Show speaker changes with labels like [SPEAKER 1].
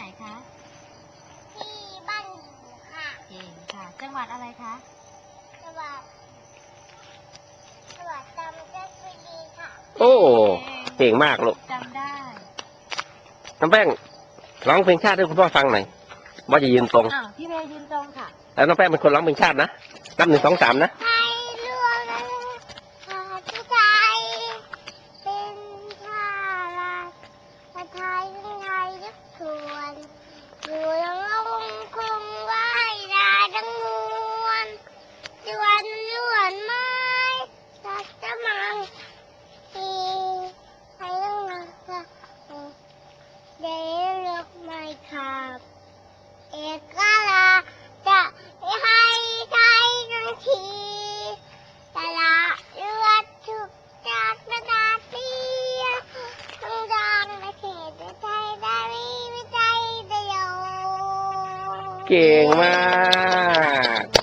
[SPEAKER 1] ไหนคะ
[SPEAKER 2] ที่บ้านหญิงค่ะ
[SPEAKER 1] เก่งค่ะ จังหวัดอะไรคะ
[SPEAKER 2] สวัสดีสวัสดีจำได้พอดีค่ะ
[SPEAKER 3] โอ้เก่งมากลูก
[SPEAKER 1] จำได้
[SPEAKER 3] น้ำแป้งร้องเพลงชาติให้คุณพ่อฟังหน่อยว่าจะยืนตรง
[SPEAKER 1] อ้าวพี่เมย์ยืนตรงค่ะ
[SPEAKER 3] แล้วน้องแป้งเป็นคนร้องเพลงชาตินะนับหนึ่งสองสามนะ
[SPEAKER 2] ไทยรวมชาติไทยเป็นชาติชาติไทยเป็นไท ยทุกส่วนอยู่ทั้งลงคงว่ายดาทั้งมวลจวนล้วนไม้สักจะมังทีใครต้องรักษาเดี๋ยวเลือกไม่ขับเอก
[SPEAKER 3] เก่งมาก